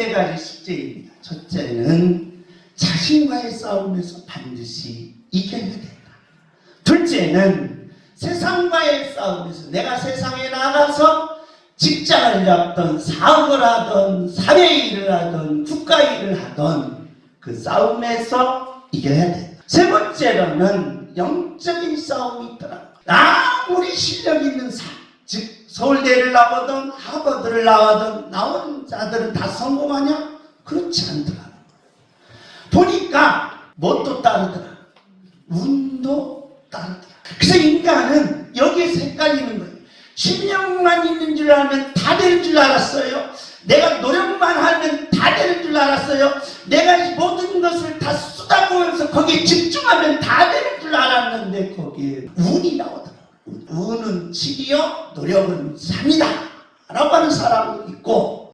세 가지 숙제입니다. 첫째는 자신과의 싸움에서 반드시 이겨야 된다. 둘째는 세상과의 싸움에서 내가 세상에 나가서 직장을 잡던 사업을 하던 사회일을 하던 국가일을 하던 그 싸움에서 이겨야 된다. 세 번째로는 영적인 싸움이 있더라. 아무리 실력 있는 사, 즉 서울대를 나오든 하버드를 나오든 나온 자들은 다 성공하냐? 그렇지 않더라. 보니까 뭣도 따르더라. 운도 따르더라. 그래서 인간은 여기에서 헷갈리는 거예요. 실력만 있는 줄 알면 다 되는 줄 알았어요. 내가 노력만 하면 다 되는 줄 알았어요. 내가 이 모든 것을 다 쏟아부으면서 거기에 집중하면 다 되는 줄 알았는데 거기에 운이 나오더 운은 7이요, 노력은 3이다. 라고 하는 사람도 있고